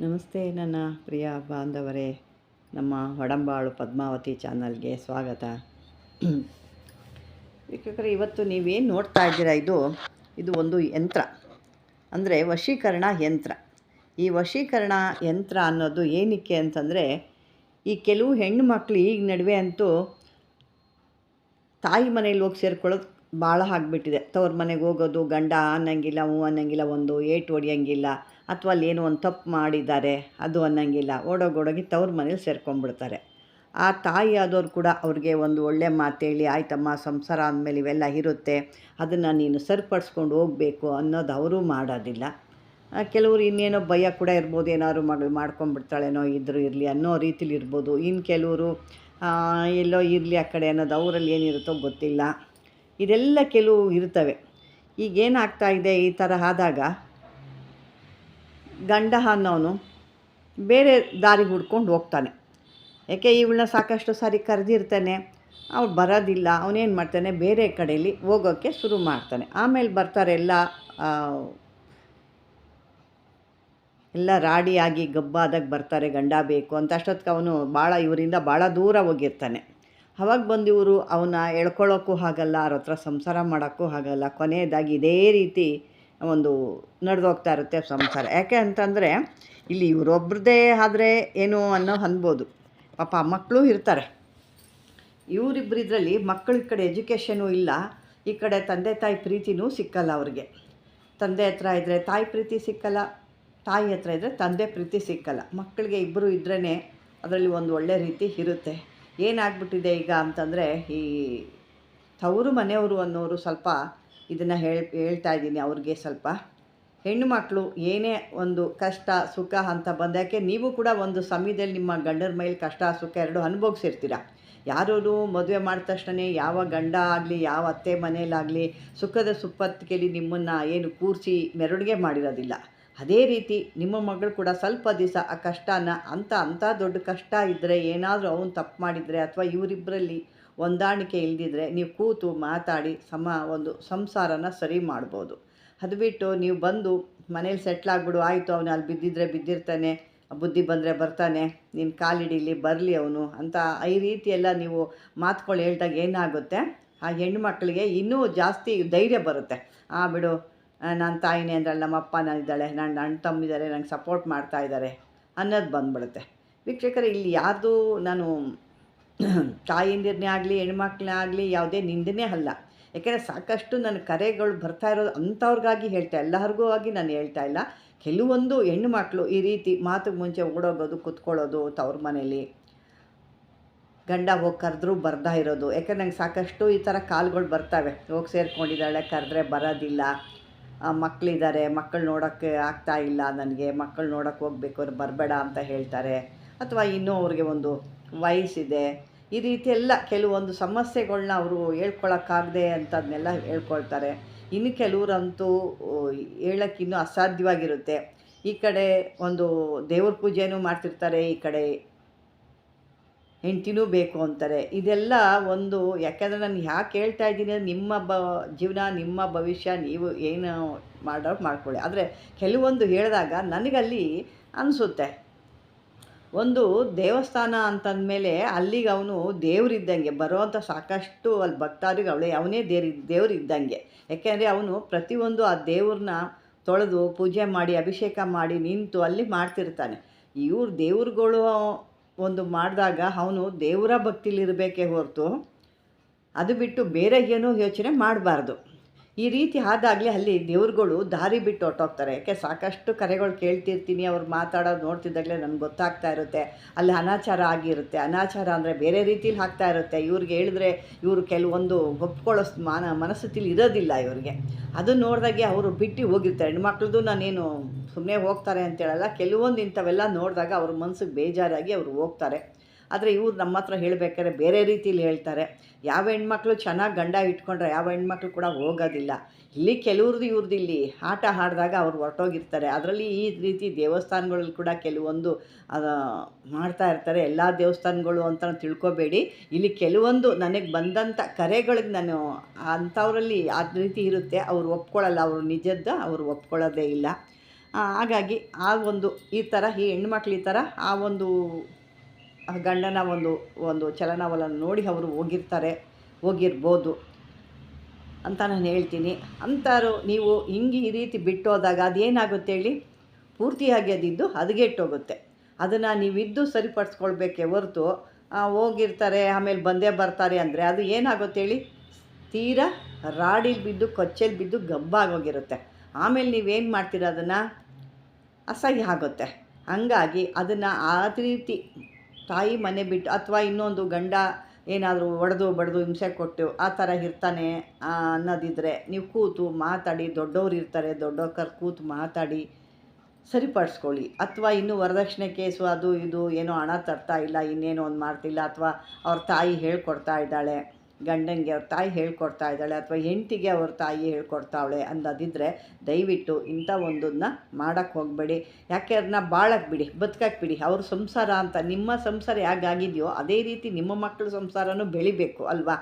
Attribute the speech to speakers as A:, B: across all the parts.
A: ನಮಸ್ತೆ ನನ್ನ ಪ್ರಿಯ ಬಾಂಧವರೇ, ನಮ್ಮ ಒಡಂಬಾಳು ಪದ್ಮಾವತಿ ಚಾನಲ್ಗೆ ಸ್ವಾಗತ. ವೀಕ್ಷಕರೇ, ಇವತ್ತು ನೀವೇನು ನೋಡ್ತಾ ಇದ್ದೀರಾ? ಇದು ಇದು ಒಂದು ಯಂತ್ರ. ಅಂದರೆ ವಶೀಕರಣ ಯಂತ್ರ. ಈ ವಶೀಕರಣ ಯಂತ್ರ ಅನ್ನೋದು ಏನಕ್ಕೆ ಅಂತಂದರೆ, ಈ ಕೆಲವು ಹೆಣ್ಣು ಮಕ್ಕಳು ಈಗ ನಡುವೆ ಅಂತೂ ತಾಯಿ ಮನೇಲಿ ಹೋಗಿ ಸೇರ್ಕೊಳ್ಳೋದು ಭಾಳ ಆಗಿಬಿಟ್ಟಿದೆ. ತವ್ರ ಮನೆಗೆ ಹೋಗೋದು ಗಂಡ ಅನ್ನಂಗಿಲ್ಲ ಹ್ಞೂ ಅನ್ನಂಗಿಲ್ಲ, ಒಂದು ಏಟು ಹೊಡಿಯಂಗಿಲ್ಲ. ಅಥವಾ ಅಲ್ಲಿ ಏನೋ ಒಂದು ತಪ್ಪು ಮಾಡಿದ್ದಾರೆ, ಅದು ಅನ್ನಂಗಿಲ್ಲ. ಓಡೋಗೋಡೋಗಿ ತವ್ರ ಮನೇಲಿ ಸೇರ್ಕೊಂಡ್ಬಿಡ್ತಾರೆ ಆ ತಾಯಿ ಆದವ್ರು ಕೂಡ ಅವ್ರಿಗೆ ಒಂದು ಒಳ್ಳೆ ಮಾತು ಹೇಳಿ, ಆಯ್ತಮ್ಮ, ಸಂಸಾರ ಅಂದಮೇಲೆ ಇವೆಲ್ಲ ಇರುತ್ತೆ, ಅದನ್ನು ನೀನು ಸರಿಪಡಿಸ್ಕೊಂಡು ಹೋಗಬೇಕು ಅನ್ನೋದು ಅವರು ಮಾಡೋದಿಲ್ಲ. ಕೆಲವರು ಇನ್ನೇನೋ ಭಯ ಕೂಡ ಇರ್ಬೋದು, ಏನಾದ್ರು ಮಗಳು ಮಾಡ್ಕೊಂಡ್ಬಿಡ್ತಾಳೇನೋ ಇದ್ರು ಇರಲಿ ಅನ್ನೋ ರೀತಿಲಿ ಇರ್ಬೋದು. ಇನ್ನು ಕೆಲವರು ಎಲ್ಲೋ ಇರಲಿ ಆ ಕಡೆ ಅನ್ನೋದು ಅವರಲ್ಲಿ ಏನಿರುತ್ತೋ ಗೊತ್ತಿಲ್ಲ. ಇದೆಲ್ಲ ಕೆಲವು ಇರ್ತವೆ. ಈಗ ಏನಾಗ್ತಾ ಇದೆ ಈ ಥರ ಆದಾಗ ಗಂಡ ಅನ್ನೋನು ಬೇರೆ ದಾರಿ ಹುಡ್ಕೊಂಡು ಹೋಗ್ತಾನೆ. ಯಾಕೆ ಇವಳನ್ನ ಸಾಕಷ್ಟು ಸಾರಿ ಕರೆದಿರ್ತಾನೆ, ಅವಳು ಬರೋದಿಲ್ಲ, ಅವನೇನು ಮಾಡ್ತಾನೆ, ಬೇರೆ ಕಡೆಯಲ್ಲಿ ಹೋಗೋಕ್ಕೆ ಶುರು ಮಾಡ್ತಾನೆ. ಆಮೇಲೆ ಬರ್ತಾರೆ ಎಲ್ಲ ಎಲ್ಲ ರಾಡಿಯಾಗಿ ಗಬ್ಬಾದಾಗ ಬರ್ತಾರೆ, ಗಂಡ ಬೇಕು ಅಂತ ಅಷ್ಟೊತ್ತಿಗೆ ಅವನು ಭಾಳ ಇವರಿಂದ ಭಾಳ ದೂರ ಹೋಗಿರ್ತಾನೆ. ಅವಾಗ ಬಂದು ಇವರು ಅವನ್ನ ಎಳ್ಕೊಳ್ಳೋಕ್ಕೂ ಆಗಲ್ಲ ಅವ್ರ ಹತ್ರ ಸಂಸಾರ ಮಾಡೋಕ್ಕೂ ಆಗಲ್ಲ ಕೊನೆಯದಾಗಿ ಇದೇ ರೀತಿ ಒಂದು ನಡೆದೋಗ್ತಾ ಇರುತ್ತೆ ಸಂಸಾರ. ಯಾಕೆ ಅಂತಂದರೆ, ಇಲ್ಲಿ ಇವರೊಬ್ರದ್ದೇ ಆದರೆ ಏನು ಅನ್ನೋ ಅನ್ಬೋದು. ಪಾಪ ಮಕ್ಕಳು ಇರ್ತಾರೆ. ಇವರಿಬ್ಬರಿದ್ರಲ್ಲಿ ಮಕ್ಕಳ ಕಡೆ ಎಜುಕೇಷನು ಇಲ್ಲ, ಈ ಕಡೆ ತಂದೆ ತಾಯಿ ಪ್ರೀತಿನೂ ಸಿಕ್ಕಲ್ಲ ಅವ್ರಿಗೆ. ತಂದೆ ಹತ್ರ ಇದ್ದರೆ ತಾಯಿ ಪ್ರೀತಿ ಸಿಕ್ಕಲ್ಲ, ತಾಯಿ ಹತ್ರ ಇದ್ದರೆ ತಂದೆ ಪ್ರೀತಿ ಸಿಕ್ಕಲ್ಲ. ಮಕ್ಕಳಿಗೆ ಇಬ್ಬರು ಇದ್ರೇ ಅದರಲ್ಲಿ ಒಂದು ಒಳ್ಳೆ ರೀತಿ ಇರುತ್ತೆ. ಏನಾಗ್ಬಿಟ್ಟಿದೆ ಈಗ ಅಂತಂದರೆ, ಈ ತವರು ಮನೆಯವರು ಅನ್ನೋರು ಸ್ವಲ್ಪ ಇದನ್ನು ಹೇಳ್, ಹೇಳ್ತಾ ಇದ್ದೀನಿ ಅವ್ರಿಗೆ ಸ್ವಲ್ಪ. ಹೆಣ್ಣು ಮಕ್ಕಳು ಏನೇ ಒಂದು ಕಷ್ಟ, ಸುಖ ಅಂತ ಬಂದಾಕೆ ನೀವು ಕೂಡ ಒಂದು ಸಮಯದಲ್ಲಿ ನಿಮ್ಮ ಗಂಡರ ಮೇಲೆ ಕಷ್ಟ, ಸುಖ ಎರಡು ಅನುಭವಿಸಿರ್ತೀರ. ಯಾರೂ ಮದುವೆ ಮಾಡಿದ ತಕ್ಷಣ ಯಾವ ಗಂಡ ಆಗಲಿ, ಯಾವ ಅತ್ತೆ ಮನೆಯಲ್ಲಾಗಲಿ ಸುಖದ ಸುಪ್ಪತ್ತಿಗೆಲಿ ನಿಮ್ಮನ್ನು ಏನು ಕೂರಿಸಿ ಮೆರವಣಿಗೆ ಮಾಡಿರೋದಿಲ್ಲ. ಅದೇ ರೀತಿ ನಿಮ್ಮ ಮಗಳು ಕೂಡ ಸ್ವಲ್ಪ ದಿವಸ ಆ ಕಷ್ಟನ ಅಂಥ ಅಂಥ ದೊಡ್ಡ ಕಷ್ಟ ಇದ್ದರೆ ಏನಾದರೂ ಅವನು ತಪ್ಪು ಮಾಡಿದರೆ ಅಥವಾ ಇವರಿಬ್ಬರಲ್ಲಿ ಹೊಂದಾಣಿಕೆ ಇಲ್ಲದಿದ್ದರೆ ನೀವು ಕೂತು ಮಾತಾಡಿ ಸಮ ಒಂದು ಸಂಸಾರನ ಸರಿ ಮಾಡ್ಬೋದು. ಅದು ಬಿಟ್ಟು ನೀವು ಬಂದು ಮನೇಲಿ ಸೆಟ್ಲಾಗ್ಬಿಡು ಆಯಿತು ಅವನು ಅಲ್ಲಿ ಬಿದ್ದಿದ್ರೆ ಬಿದ್ದಿರ್ತಾನೆ, ಬುದ್ಧಿ ಬಂದರೆ ಬರ್ತಾನೆ ನಿನ್ನ ಕಾಲಿಡೀಲಿ ಬರಲಿ ಅವನು ಅಂತ ಈ ರೀತಿಯೆಲ್ಲ ನೀವು ಮಾತುಗಳು ಹೇಳ್ದಾಗ ಏನಾಗುತ್ತೆ? ಆ ಹೆಣ್ಣು ಮಕ್ಕಳಿಗೆ ಇನ್ನೂ ಜಾಸ್ತಿ ಧೈರ್ಯ ಬರುತ್ತೆ. ಆ ಬಿಡು ನನ್ನ ತಾಯಿನೇ ಅಂದ್ರೆ ನಮ್ಮ ಅಪ್ಪ ಇದ್ದಾಳೆ ನನ್ನ ಅಣ್ಣ ತಮ್ಮಿದ್ದಾರೆ ನಂಗೆ ಸಪೋರ್ಟ್ ಮಾಡ್ತಾ ಇದ್ದಾರೆ ಅನ್ನೋದು ಬಂದ್ಬಿಡುತ್ತೆ. ವೀಕ್ಷಕರೇ, ಇಲ್ಲಿ ಯಾರ್ದು ನಾನು ತಾಯಿಂದಿರನ್ನೇ ಆಗಲಿ, ಹೆಣ್ಮಕ್ಳನ್ನೇ ಆಗಲಿ ಯಾವುದೇ ನಿಂದನೆ ಅಲ್ಲ. ಯಾಕೆಂದರೆ ಸಾಕಷ್ಟು ನನ್ನ ಕರೆಗಳು ಬರ್ತಾ ಇರೋದು ಅಂಥವ್ರಿಗಾಗಿ ಹೇಳ್ತಾ ಎಲ್ಲರಿಗೂ ಆಗಿ ನಾನು ಹೇಳ್ತಾ ಇಲ್ಲ. ಕೆಲವೊಂದು ಹೆಣ್ಮಕ್ಳು ಈ ರೀತಿ ಮಾತಿಗೆ ಮುಂಚೆ ಓಡೋಗೋದು, ಕುತ್ಕೊಳ್ಳೋದು ತವ್ರ ಮನೇಲಿ. ಗಂಡ ಹೋಗಿ ಕರೆದ್ರೂ ಬರ್ದಾ ಇರೋದು. ಯಾಕಂದ್ರೆ ನಂಗೆ ಸಾಕಷ್ಟು ಈ ಥರ ಕಾಲ್ಗಳು ಬರ್ತವೆ. ಹೋಗಿ ಸೇರ್ಕೊಂಡಿದ್ದಾಳೆ, ಕರೆದ್ರೆ ಬರೋದಿಲ್ಲ. ಮಕ್ಕಳಿದ್ದಾರೆ ಮಕ್ಕಳು ನೋಡೋಕ್ಕೆ ಆಗ್ತಾ ಇಲ್ಲ ನನಗೆ. ಮಕ್ಕಳು ನೋಡೋಕ್ಕೆ ಹೋಗ್ಬೇಕು ಅವ್ರು ಬರಬೇಡ ಅಂತ ಹೇಳ್ತಾರೆ. ಅಥವಾ ಇನ್ನೂ ಅವ್ರಿಗೆ ಒಂದು ವಯಸ್ಸಿದೆ. ಈ ರೀತಿ ಎಲ್ಲ ಕೆಲವೊಂದು ಸಮಸ್ಯೆಗಳನ್ನ ಅವರು ಹೇಳ್ಕೊಳಕ್ಕಾಗದೆ ಅಂತದನ್ನೆಲ್ಲ ಹೇಳ್ಕೊಳ್ತಾರೆ. ಇನ್ನು ಕೆಲವರಂತೂ ಹೇಳೋಕ್ಕೆ ಇನ್ನೂ ಅಸಾಧ್ಯವಾಗಿರುತ್ತೆ. ಈ ಕಡೆ ಒಂದು ದೇವ್ರ ಪೂಜೆನೂ ಮಾಡ್ತಿರ್ತಾರೆ, ಈ ಕಡೆ ಹೆಂಡ್ತಿನೂ ಬೇಕು ಅಂತಾರೆ. ಇದೆಲ್ಲ ಒಂದು, ಯಾಕೆಂದರೆ ನಾನು ಯಾಕೆ ಹೇಳ್ತಾ ಇದ್ದೀನಿ ನಿಮ್ಮ ಬ, ಜೀವನ, ನಿಮ್ಮ ಭವಿಷ್ಯ, ನೀವು ಏನು ಮಾಡೋ ಮಾಡ್ಕೊಳ್ಳಿ. ಆದರೆ ಕೆಲವೊಂದು ಹೇಳಿದಾಗ ನನಗಲ್ಲಿ ಅನಿಸುತ್ತೆ. ಒಂದು ದೇವಸ್ಥಾನ ಅಂತಂದಮೇಲೆ ಅಲ್ಲಿಗೆ ಅವನು ದೇವರಿದ್ದಂಗೆ, ಬರುವಂಥ ಸಾಕಷ್ಟು ಅಲ್ಲಿ ಭಕ್ತಾದಿಗೆ ಅವಳೇ, ಅವನೇ ದೇವ್ರ, ದೇವರಿದ್ದಂಗೆ. ಯಾಕೆಂದರೆ ಅವನು ಪ್ರತಿಯೊಂದು ಆ ದೇವ್ರನ್ನ ತೊಳೆದು ಪೂಜೆ ಮಾಡಿ, ಅಭಿಷೇಕ ಮಾಡಿ ನಿಂತು ಅಲ್ಲಿ ಮಾಡ್ತಿರ್ತಾನೆ. ಇವ್ರು ದೇವ್ರುಗಳು ಒಂದು ಮಾಡಿದಾಗ ಅವನು ದೇವರ ಭಕ್ತಿಲಿರಬೇಕೇ ಹೊರತು, ಅದು ಬಿಟ್ಟು ಬೇರೆ ಏನೂ ಯೋಚನೆ ಮಾಡಬಾರ್ದು. ಈ ರೀತಿ ಆದಾಗಲೇ ಅಲ್ಲಿ ದೇವ್ರುಗಳು ದಾರಿ ಬಿಟ್ಟು ಹೊರಟೋಗ್ತಾರೆ. ಯಾಕೆ ಸಾಕಷ್ಟು ಕರೆಗಳು ಕೇಳ್ತಿರ್ತೀನಿ, ಅವ್ರು ಮಾತಾಡೋದು ನೋಡ್ತಿದ್ದಾಗಲೇ ನನಗೆ ಗೊತ್ತಾಗ್ತಾ ಇರುತ್ತೆ. ಅಲ್ಲಿ ಅನಾಚಾರ ಆಗಿರುತ್ತೆ. ಅನಾಚಾರ ಅಂದರೆ ಬೇರೆ ರೀತಿಲಿ ಆಗ್ತಾ ಇರುತ್ತೆ. ಇವ್ರಿಗೆ ಹೇಳಿದ್ರೆ ಇವರು ಕೆಲವೊಂದು ಒಪ್ಕೊಳ್ಳೋ ಮಾನ, ಮನಸ್ಥಿತಿಲಿ ಇರೋದಿಲ್ಲ ಇವ್ರಿಗೆ. ಅದು ನೋಡಿದಾಗೆ ಅವರು ಬಿಟ್ಟು ಹೋಗಿರ್ತಾರೆ. ಹೆಣ್ಮಕ್ಳದ್ದು ನಾನೇನು ಸುಮ್ಮನೆ ಹೋಗ್ತಾರೆ ಅಂತೇಳಲ್ಲ. ಕೆಲವೊಂದು ಇಂಥವೆಲ್ಲ ನೋಡಿದಾಗ ಅವ್ರ ಮನಸ್ಸಿಗೆ ಬೇಜಾರಾಗಿ ಅವರು ಹೋಗ್ತಾರೆ. ಆದರೆ ಇವ್ರು ನಮ್ಮ ಹತ್ರ ಹೇಳಬೇಕಾದ್ರೆ ಬೇರೆ ರೀತಿಯಲ್ಲಿ ಹೇಳ್ತಾರೆ. ಯಾವ ಹೆಣ್ಮಕ್ಳು ಚೆನ್ನಾಗಿ ಗಂಡ ಇಟ್ಕೊಂಡ್ರೆ ಯಾವ ಹೆಣ್ಮಕ್ಳು ಕೂಡ ಹೋಗೋದಿಲ್ಲ. ಇಲ್ಲಿ ಕೆಲವ್ರದ್ದು ಇವ್ರದ್ದು ಇಲ್ಲಿ ಆಟ ಆಡಿದಾಗ ಅವ್ರು ಹೊರಟೋಗಿರ್ತಾರೆ. ಅದರಲ್ಲಿ ಈ ರೀತಿ ದೇವಸ್ಥಾನಗಳಲ್ಲಿ ಕೂಡ ಕೆಲವೊಂದು ಮಾಡ್ತಾ ಇರ್ತಾರೆ. ಎಲ್ಲ ದೇವಸ್ಥಾನಗಳು ಅಂತ ತಿಳ್ಕೊಬೇಡಿ. ಇಲ್ಲಿ ಕೆಲವೊಂದು ನನಗೆ ಬಂದಂಥ ಕರೆಗಳಿಗೆ ನಾನು ಅಂಥವರಲ್ಲಿ ಆ ರೀತಿ ಇರುತ್ತೆ. ಅವ್ರು ಒಪ್ಕೊಳ್ಳಲ್ಲ ಅವರು ನಿಜದ್ದ ಅವರು ಒಪ್ಕೊಳ್ಳೋದೇ ಇಲ್ಲ. ಹಾಗಾಗಿ ಆ ಒಂದು ಈ ಥರ ಈ ಹೆಣ್ಮಕ್ಳು ಈ ಥರ ಆ ಒಂದು ಗಂಡನ ಒಂದು ಒಂದು ಚಲನವಲನ ನೋಡಿ ಅವರು ಹೋಗಿರ್ತಾರೆ, ಹೋಗಿರ್ಬೋದು ಅಂತ ನಾನು ಹೇಳ್ತೀನಿ. ಅಂತಾರು ನೀವು ಹಿಂಗೆ ಈ ರೀತಿ ಬಿಟ್ಟೋದಾಗ ಅದೇನಾಗುತ್ತೆ ಹೇಳಿ? ಪೂರ್ತಿಯಾಗಿ ಅದಿದ್ದು ಹದಗೆಟ್ಟೋಗುತ್ತೆ. ಅದನ್ನು ನೀವಿದ್ದು ಸರಿಪಡಿಸ್ಕೊಳ್ಬೇಕೆ ಹೊರತು ಹೋಗಿರ್ತಾರೆ, ಆಮೇಲೆ ಬಂದೇ ಬರ್ತಾರೆ ಅಂದರೆ ಅದು ಏನಾಗುತ್ತೆ ಹೇಳಿ? ತೀರಾ ರಾಡಿಲಿ ಬಿದ್ದು, ಕೊಚ್ಚೆಲಿ ಬಿದ್ದು ಗಬ್ಬಾಗೋಗಿರುತ್ತೆ ಆಮೇಲೆ ನೀವೇನು ಮಾಡ್ತೀರ ಅದನ್ನು? ಅಸಹ್ಯ ಆಗುತ್ತೆ. ಹಂಗಾಗಿ ಅದನ್ನು ಆ ರೀತಿ ತಾಯಿ ಮನೆ ಬಿಟ್ಟು ಅಥವಾ ಇನ್ನೊಂದು ಗಂಡ ಏನಾದರೂ ಒಡೆದು ಬಡ್ದು ಹಿಂಸೆ ಕೊಟ್ಟು ಆ ಥರ ಇರ್ತಾನೆ ಅನ್ನೋದಿದ್ರೆ ನೀವು ಕೂತು ಮಾತಾಡಿ, ದೊಡ್ಡವ್ರು ಇರ್ತಾರೆ ದೊಡ್ಡವ್ರ ಕೂತು ಮಾತಾಡಿ ಸರಿಪಡಿಸ್ಕೊಳ್ಳಿ. ಅಥವಾ ಇನ್ನೂ ವರದಕ್ಷಿಣೆ ಕೇಸು ಅದು ಇದು, ಏನೋ ಹಣ ತರ್ತಾ ಇಲ್ಲ, ಇನ್ನೇನೋ ಒಂದು ಮಾಡ್ತಿಲ್ಲ, ಅಥವಾ ಅವ್ರ ತಾಯಿ ಹೇಳ್ಕೊಡ್ತಾ ಇದ್ದಾಳೆ. ಗಂಡನಿಗೆ ಅವ್ರ ತಾಯಿ ಹೇಳ್ಕೊಡ್ತಾ ಇದ್ದಾಳೆ ಅಥವಾ ಹೆಂಡತಿಗೆ ಅವ್ರ ತಾಯಿ ಹೇಳ್ಕೊಡ್ತಾವಳೆ ಅಂದದಿದ್ದರೆ ದಯವಿಟ್ಟು ಇಂಥ ಒಂದನ್ನ ಮಾಡೋಕ್ಕೆ ಹೋಗಬೇಡಿ. ಯಾಕೆ ಅದನ್ನ ಬಾಳಕ್ಕೆ ಬಿಡಿ ಬದುಕಕ್ಕೆ ಬಿಡಿ. ಅವ್ರ ಸಂಸಾರ ಅಂತ ನಿಮ್ಮ ಸಂಸಾರ ಹೇಗಾಗಿದೆಯೋ ಅದೇ ರೀತಿ ನಿಮ್ಮ ಮಕ್ಕಳ ಸಂಸಾರನೂ ಬೆಳಿಬೇಕು ಅಲ್ವಾ?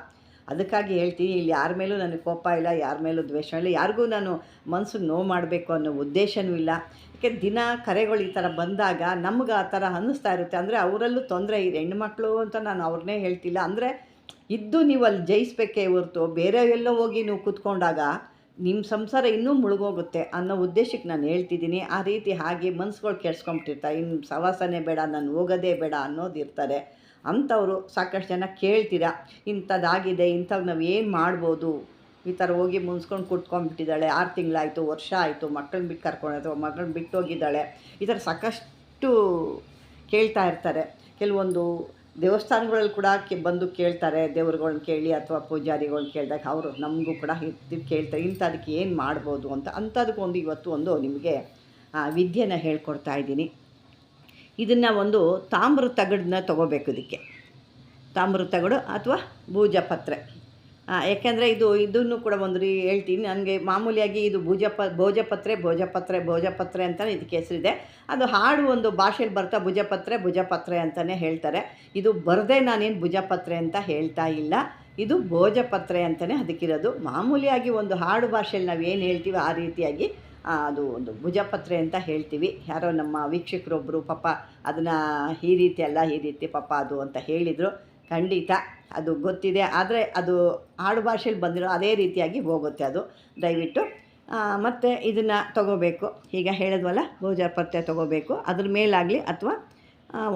A: ಅದಕ್ಕಾಗಿ ಹೇಳ್ತೀನಿ, ಇಲ್ಲಿ ಯಾರ ಮೇಲೂ ನನಗೆ ಕೋಪ ಇಲ್ಲ, ಯಾರ ಮೇಲೂ ದ್ವೇಷ ಇಲ್ಲ, ಯಾರಿಗೂ ನಾನು ಮನಸ್ಸಿಗೆ ನೋವು ಮಾಡಬೇಕು ಅನ್ನೋ ಉದ್ದೇಶವೂ ಇಲ್ಲ. ಯಾಕೆ ದಿನ ಕರೆಗಳು ಈ ಥರ ಬಂದಾಗ ನಮ್ಗೆ ಆ ಥರ ಅನ್ನಿಸ್ತಾ ಇರುತ್ತೆ. ಅಂದರೆ ಅವರಲ್ಲೂ ತೊಂದರೆ ಇದೆ. ಹೆಣ್ಮಕ್ಳು ಅಂತ ನಾನು ಅವ್ರನ್ನೇ ಹೇಳ್ತಿಲ್ಲ. ಅಂದರೆ ಇದ್ದು ನೀವು ಅಲ್ಲಿ ಜಯಿಸ್ಬೇಕೇ ಹೊರ್ತು ಬೇರೆ ಎಲ್ಲೋ ಹೋಗಿ ನೀವು ಕೂತ್ಕೊಂಡಾಗ ನಿಮ್ಮ ಸಂಸಾರ ಇನ್ನೂ ಮುಳುಗೋಗುತ್ತೆ ಅನ್ನೋ ಉದ್ದೇಶಕ್ಕೆ ನಾನು ಹೇಳ್ತಿದ್ದೀನಿ. ಆ ರೀತಿ ಹಾಗೆ ಮನ್ಸುಗಳು ಕೆಡ್ಸ್ಕೊಂಬಿಟ್ಟಿರ್ತಾರೆ. ಇನ್ನು ಸವಾಸನೆ ಬೇಡ, ನಾನು ಹೋಗೋದೇ ಬೇಡ ಅನ್ನೋದು ಇರ್ತಾರೆ. ಅಂಥವರು ಸಾಕಷ್ಟು ಜನ ಕೇಳ್ತೀರಾ, ಇಂಥದ್ದಾಗಿದೆ, ಇಂಥವ್ ನಾವು ಏನು ಮಾಡ್ಬೋದು? ಈ ಥರ ಹೋಗಿ ಮುನ್ಸ್ಕೊಂಡು ಕುಟ್ಕೊಂಡ್ಬಿಟ್ಟಿದ್ದಾಳೆ ಆರು ತಿಂಗಳಾಯಿತು, ವರ್ಷ ಆಯಿತು ಮಕ್ಕಳನ್ನ ಬಿಟ್ಟು ಕರ್ಕೊಂಡು ಅಥವಾ ಮಗಳನ್ನ ಬಿಟ್ಟು ಹೋಗಿದ್ದಾಳೆ. ಈ ಥರ ಸಾಕಷ್ಟು ಕೇಳ್ತಾ ಇರ್ತಾರೆ. ಕೆಲವೊಂದು ದೇವಸ್ಥಾನಗಳಲ್ಲಿ ಕೂಡ ಬಂದು ಕೇಳ್ತಾರೆ, ದೇವ್ರುಗಳ್ನ ಕೇಳಿ ಅಥವಾ ಪೂಜಾರಿಗಳ್ನ ಕೇಳಿದಾಗ ಅವರು ನಮಗೂ ಕೂಡ ಇದು ಕೇಳ್ತಾರೆ, ಇಂಥದಕ್ಕೆ ಏನು ಮಾಡ್ಬೋದು ಅಂತ. ಅಂಥದಕ್ಕೊಂದು ಇವತ್ತು ಒಂದು ನಿಮಗೆ ವಿದ್ಯೆನ ಹೇಳ್ಕೊಡ್ತಾ ಇದ್ದೀನಿ. ಇದನ್ನು ಒಂದು ತಾಮ್ರ ತಗಡನ್ನ ತೊಗೋಬೇಕು ಇದಕ್ಕೆ. ತಾಮ್ರ ತಗಡು ಅಥವಾ ಭೂಜಪತ್ರೆ. ಯಾಕೆಂದರೆ ಇದು, ಇದನ್ನು ಕೂಡ ಒಂದು ರೀ ಹೇಳ್ತೀನಿ. ನನಗೆ ಮಾಮೂಲಿಯಾಗಿ ಇದು ಭುಜಪ, ಭೋಜಪತ್ರೆ ಭೋಜಪತ್ರೆ ಭೋಜಪತ್ರೆ ಅಂತಲೇ ಇದಕ್ಕೆ ಹೆಸರಿದೆ. ಅದು ಹಾಡು ಒಂದು ಭಾಷೆಯಲ್ಲಿ ಬರ್ತಾ ಭುಜಪತ್ರೆ ಭುಜಪತ್ರೆ ಅಂತಲೇ ಹೇಳ್ತಾರೆ. ಇದು ಬರದೇ ನಾನೇನು ಭುಜಪತ್ರೆ ಅಂತ ಹೇಳ್ತಾ ಇಲ್ಲ. ಇದು ಭೋಜಪತ್ರೆ ಅಂತಲೇ ಅದಕ್ಕಿರೋದು ಮಾಮೂಲಿಯಾಗಿ ಒಂದು ಹಾಡು ಭಾಷೆಯಲ್ಲಿ ನಾವು ಏನು ಹೇಳ್ತೀವಿ ಆ ರೀತಿಯಾಗಿ ಅದು ಒಂದು ಭುಜಪತ್ರೆ ಅಂತ ಹೇಳ್ತೀವಿ. ಯಾರೋ ನಮ್ಮ ವೀಕ್ಷಕರೊಬ್ಬರು ಪಾಪ ಅದನ್ನು ಈ ರೀತಿ ಅಲ್ಲ, ಈ ರೀತಿ ಪಾಪ ಅದು ಅಂತ ಹೇಳಿದರು. ಖಂಡಿತ ಅದು ಗೊತ್ತಿದೆ. ಆದರೆ ಅದು ಆಡು ಭಾಷೆಯಲ್ಲಿ ಬಂದಿರೋ ಅದೇ ರೀತಿಯಾಗಿ ಹೋಗುತ್ತೆ ಅದು. ದಯವಿಟ್ಟು ಮತ್ತು ಇದನ್ನು ತಗೋಬೇಕು. ಈಗ ಹೇಳಿದ್ವಲ್ಲ ಭೋಜಪತ್ರೆ ತಗೋಬೇಕು. ಅದ್ರ ಮೇಲಾಗಲಿ ಅಥವಾ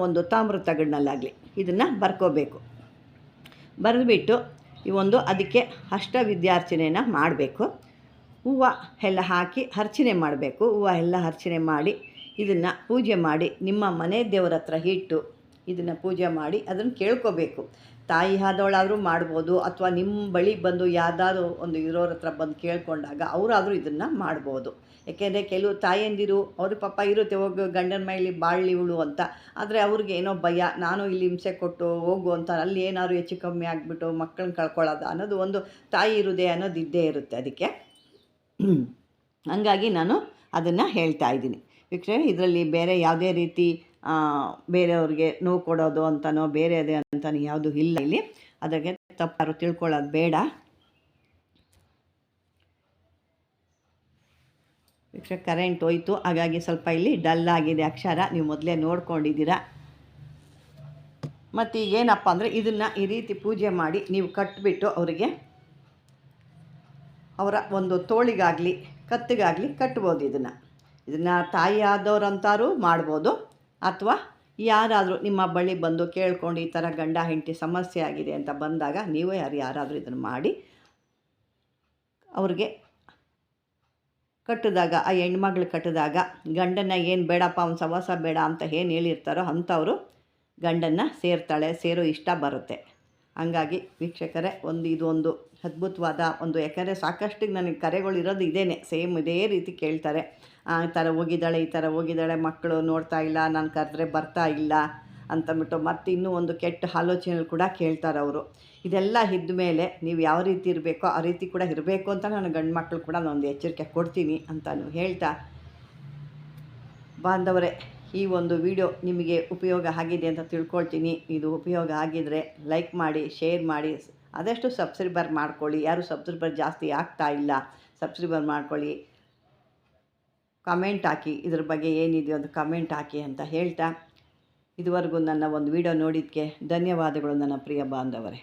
A: ಒಂದು ತಾಮ್ರ ತಗಡಿನಲ್ಲಾಗಲಿ ಇದನ್ನು ಬರ್ಕೋಬೇಕು. ಬರೆದ್ಬಿಟ್ಟು ಈ ಒಂದು ಅದಕ್ಕೆ ಅಷ್ಟ ವಿದ್ಯಾರ್ಚನೆನ ಮಾಡಬೇಕು. ಹೂವು ಎಲ್ಲ ಹಾಕಿ ಅರ್ಚನೆ ಮಾಡಬೇಕು. ಹೂವು ಎಲ್ಲ ಅರ್ಚನೆ ಮಾಡಿ ಇದನ್ನು ಪೂಜೆ ಮಾಡಿ ನಿಮ್ಮ ಮನೆ ದೇವರ ಹತ್ರ ಇಟ್ಟು ಇದನ್ನು ಪೂಜೆ ಮಾಡಿ ಅದನ್ನು ಕೇಳ್ಕೋಬೇಕು. ತಾಯಿ ಆದವಳಾದರೂ ಮಾಡ್ಬೋದು ಅಥವಾ ನಿಮ್ಮ ಬಳಿ ಬಂದು ಯಾವ್ದಾದ್ರು ಒಂದು ಇರೋರ ಹತ್ರ ಬಂದು ಕೇಳ್ಕೊಂಡಾಗ ಅವರಾದರೂ ಇದನ್ನು ಮಾಡ್ಬೋದು. ಯಾಕೆಂದರೆ ಕೆಲವು ತಾಯಂದಿರು, ಅವ್ರ ಪಾಪ ಇರುತ್ತೆ, ಹೋಗಿ, ಗಂಡನ ಮೈಲಿ ಬಾಳ್ಲಿ ಇವಳು ಅಂತ. ಆದರೆ ಅವ್ರಿಗೆ ಏನೋ ಭಯ, ನಾನು ಇಲ್ಲಿ ಹಿಂಸೆ ಕೊಟ್ಟು ಹೋಗು ಅಂತ ಅಲ್ಲಿ ಏನಾದ್ರು ಹೆಚ್ಚು ಕಮ್ಮಿ ಆಗಿಬಿಟ್ಟು ಮಕ್ಕಳನ್ನ ಕಳ್ಕೊಳ್ಳೋದು ಅನ್ನೋದು ಒಂದು ತಾಯಿ ಇರುದೇ ಅನ್ನೋದು ಇದ್ದೇ ಇರುತ್ತೆ ಅದಕ್ಕೆ. ಹಂಗಾಗಿ ನಾನು ಅದನ್ನು ಹೇಳ್ತಾ ಇದ್ದೀನಿ. ವೀಕ್ಷಣೆ ಇದರಲ್ಲಿ ಬೇರೆ ಯಾವುದೇ ರೀತಿ ಬೇರೆಯವ್ರಿಗೆ ನೋವು ಕೊಡೋದು ಅಂತನೋ, ಬೇರೆ ಅದೇ ಅಂತನೋ ಯಾವುದು ಇಲ್ಲ ಇಲ್ಲಿ. ಅದಕ್ಕೆ ತಪ್ಪಾರು ತಿಳ್ಕೊಳ್ಳೋದು ಬೇಡ. ವೀಕ್ಷಣೆ ಕರೆಂಟ್ ಹೋಯ್ತು. ಹಾಗಾಗಿ ಸ್ವಲ್ಪ ಇಲ್ಲಿ ಡಲ್ ಆಗಿದೆ ಅಕ್ಷರ. ನೀವು ಮೊದಲೇ ನೋಡ್ಕೊಂಡಿದ್ದೀರಾ. ಮತ್ತು ಏನಪ್ಪ ಅಂದರೆ ಇದನ್ನು ಈ ರೀತಿ ಪೂಜೆ ಮಾಡಿ ನೀವು ಕಟ್ಬಿಟ್ಟು ಅವರಿಗೆ ಅವರ ಒಂದು ತೋಳಿಗಾಗಲಿ, ಕತ್ತಿಗಾಗಲಿ ಕಟ್ಬೋದು ಇದನ್ನು. ಇದನ್ನು ತಾಯಿ ಆದವ್ರಂತಾರು ಮಾಡ್ಬೋದು. ಅಥವಾ ಯಾರಾದರೂ ನಿಮ್ಮ ಬಳಿ ಬಂದು ಕೇಳ್ಕೊಂಡು ಈ ಥರ ಗಂಡ ಹೆಂಡತಿ ಸಮಸ್ಯೆ ಆಗಿದೆ ಅಂತ ಬಂದಾಗ ನೀವೇ ಯಾರು ಯಾರಾದರೂ ಇದನ್ನು ಮಾಡಿ ಅವ್ರಿಗೆ ಕಟ್ಟಿದಾಗ, ಆ ಹೆಣ್ಮಗಳು ಕಟ್ಟಿದಾಗ ಗಂಡನ ಏನು ಬೇಡಪ್ಪ, ಅವ್ನು ಸವಾಸ ಬೇಡ ಅಂತ ಏನು ಹೇಳಿರ್ತಾರೋ ಅಂಥವರು ಗಂಡನ್ನು ಸೇರ್ತಾಳೆ, ಸೇರೋ ಇಷ್ಟ ಬರುತ್ತೆ. ಹಂಗಾಗಿ ವೀಕ್ಷಕರೇ, ಒಂದು ಇದು ಒಂದು ಅದ್ಭುತವಾದ ಒಂದು ಯಾಕಂದರೆ ಸಾಕಷ್ಟು ನನಗೆ ಕರೆಗಳು ಇರೋದು ಇದೇನೆ. ಸೇಮ್ ಇದೇ ರೀತಿ ಕೇಳ್ತಾರೆ. ಆ ಥರ ಹೋಗಿದ್ದಾಳೆ, ಈ ಥರ ಹೋಗಿದ್ದಾಳೆ, ಮಕ್ಕಳು ನೋಡ್ತಾ ಇಲ್ಲ, ನಾನು ಕರೆದ್ರೆ ಬರ್ತಾ ಇಲ್ಲ ಅಂತಂದ್ಬಿಟ್ಟು ಮತ್ತು ಇನ್ನೂ ಒಂದು ಕೆಟ್ಟ ಆಲೋಚನೆಗಳು ಕೂಡ ಕೇಳ್ತಾರೆ ಅವರು. ಇದೆಲ್ಲ ಇದ್ದ ಮೇಲೆ ನೀವು ಯಾವ ರೀತಿ ಇರಬೇಕೋ ಆ ರೀತಿ ಕೂಡ ಇರಬೇಕು ಅಂತ ನಾನು ಗಂಡು ಮಕ್ಕಳು ಕೂಡ ಒಂದು ಎಚ್ಚರಿಕೆ ಕೊಡ್ತೀನಿ ಅಂತ ಹೇಳ್ತಾ. ಬಾಂಧವರೇ, ಈ ಒಂದು ವಿಡಿಯೋ ನಿಮಗೆ ಉಪಯೋಗ ಆಗಿದೆ ಅಂತ ತಿಳ್ಕೊಳ್ತೀನಿ. ಇದು ಉಪಯೋಗ ಆಗಿದರೆ ಲೈಕ್ ಮಾಡಿ, ಶೇರ್ ಮಾಡಿ, ಆದಷ್ಟು ಸಬ್ಸ್ಕ್ರೈಬರ್ ಮಾಡ್ಕೊಳ್ಳಿ. ಯಾರು ಸಬ್ಸ್ಕ್ರೈಬರ್ ಜಾಸ್ತಿ ಆಗ್ತಾ ಇಲ್ಲ, ಸಬ್ಸ್ಕ್ರೈಬರ್ ಮಾಡ್ಕೊಳ್ಳಿ. ಕಮೆಂಟ್ ಹಾಕಿ, ಇದ್ರ ಬಗ್ಗೆ ಏನಿದೆಯೋ ಒಂದು ಕಮೆಂಟ್ ಹಾಕಿ ಅಂತ ಹೇಳ್ತಾ ಇದುವರೆಗೂ ನನ್ನ ಒಂದು ವಿಡಿಯೋ ನೋಡಿದ್ದಕ್ಕೆ ಧನ್ಯವಾದಗಳು ನನ್ನ ಪ್ರಿಯ ಬಾಂಧವರೇ.